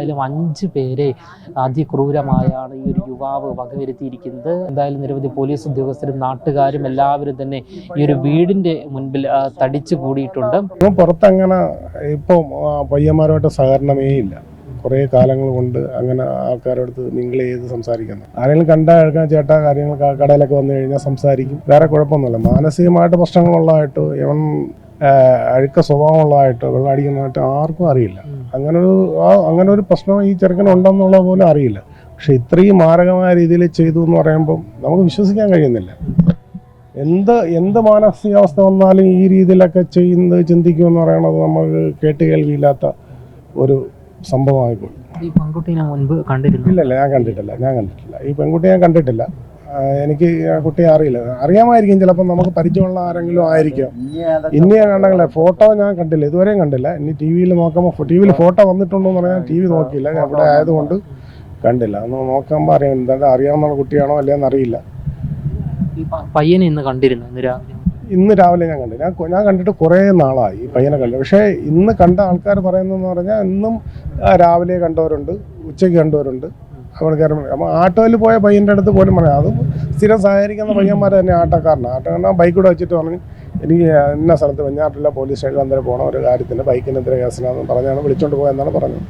എന്തായാലും അഞ്ച് പേരെ അതിക്രൂരമായാണ് ഈ ഒരു യുവാവ് വകവരുത്തിയിരിക്കുന്നത്. എന്തായാലും നിരവധി പോലീസ് ഉദ്യോഗസ്ഥരും നാട്ടുകാരും എല്ലാവരും തന്നെ ഈ ഒരു വീടിന്റെ മുൻപിൽ തടിച്ചു കൂടിയിട്ടുണ്ട്. പുറത്തങ്ങനെ ഇപ്പം പയ്യന്മാരുമായിട്ട് സഹകരണമേ ഇല്ല. കുറേ കാലങ്ങൾ കൊണ്ട് അങ്ങനെ ആൾക്കാരോട് നിങ്ങൾ ചെയ്ത് സംസാരിക്കുന്നു. ആരെങ്കിലും കണ്ട കേൾക്കാൻ ചേട്ടാ കാര്യങ്ങൾ കടയിലൊക്കെ വന്നു കഴിഞ്ഞാൽ സംസാരിക്കും. വേറെ കുഴപ്പമൊന്നുമില്ല. മാനസികമായിട്ട് പ്രശ്നങ്ങളുള്ളതായിട്ടോ ഇവൻ അഴുക്ക സ്വഭാവമുള്ളതായിട്ടോ വെള്ളം അടിക്കുന്നതായിട്ടോ ആർക്കും അറിയില്ല. അങ്ങനെ ഒരു ആ അങ്ങനെ ഒരു പ്രശ്നം ഈ ചെറുക്കനുണ്ടെന്നുള്ള പോലും അറിയില്ല. പക്ഷെ ഇത്രയും മാരകമായ രീതിയിൽ ചെയ്തു എന്ന് പറയുമ്പം നമുക്ക് വിശ്വസിക്കാൻ കഴിയുന്നില്ല. എന്ത് എന്ത് മാനസികാവസ്ഥ വന്നാലും ഈ രീതിയിലൊക്കെ ചെയ്യുന്നത് ചിന്തിക്കുമെന്ന് പറയുന്നത് നമുക്ക് കേട്ട് കേൾവിയില്ലാത്ത ഒരു സംഭവമായിപ്പോയി. ഈ പെൺകുട്ടീനെ മുൻപ് കണ്ടിട്ടില്ല ഇല്ലല്ല ഞാൻ കണ്ടിട്ടില്ല ഞാൻ കണ്ടിട്ടില്ല. ഈ പെൺകുട്ടിയെ ഞാൻ കണ്ടിട്ടില്ല. എനിക്ക് ആ കുട്ടിയെ അറിയില്ല. അറിയാമായിരിക്കും ചിലപ്പോൾ നമുക്ക് പരിചയമുള്ള ആരെങ്കിലും ആയിരിക്കും. ഇനി ഞാൻ കണ്ടെങ്കിലേ ഫോട്ടോ ഞാൻ കണ്ടില്ല. ഇതുവരെയും കണ്ടില്ല. ഇനി ടി വിയിൽ നോക്കുമ്പോൾ ടി വിയിൽ ഫോട്ടോ വന്നിട്ടുണ്ടോ എന്ന് പറഞ്ഞാൽ ടി വി നോക്കിയില്ല. ഞാൻ ഇവിടെ ആയതുകൊണ്ട് കണ്ടില്ല. ഒന്ന് നോക്കുമ്പോൾ അറിയാം എന്താ അറിയാവുന്ന കുട്ടിയാണോ അല്ലേന്ന് അറിയില്ല. പയ്യനെ ഇന്ന് കണ്ടിരുന്നു? ഇന്ന് രാവിലെ ഞാൻ കണ്ടു ഞാൻ ഞാൻ കണ്ടിട്ട് കുറേ നാളായി ഈ പയ്യനെ കണ്ടു. പക്ഷേ ഇന്ന് കണ്ട ആൾക്കാർ പറയുന്നതെന്ന് പറഞ്ഞാൽ ഇന്നും രാവിലെ കണ്ടവരുണ്ട് ഉച്ചയ്ക്ക് കണ്ടവരുണ്ട്. ആൾക്കാർ അപ്പോൾ ആട്ടോയിൽ പോയ പയ്യന്റെ അടുത്ത് പോലും പറയാം അത് സ്ഥിരം സഹകരിക്കുന്ന പയ്യന്മാർ തന്നെ ആട്ടക്കാരനാണ് ആട്ടക്കാരനാ ബൈക്ക് കൂടെ വെച്ചിട്ട് പറഞ്ഞു എനിക്ക് ഇന്ന സ്ഥലത്ത് വെഞ്ഞാട്ടില്ല പോലീസ് സ്റ്റേഷനിൽ അന്നേരം പോകണം ഒരു കാര്യത്തിന് ബൈക്കിനെതിരെ കേസിനാന്ന് പറഞ്ഞാണ് വിളിച്ചോണ്ട് പോയെന്നാണ് പറഞ്ഞത്.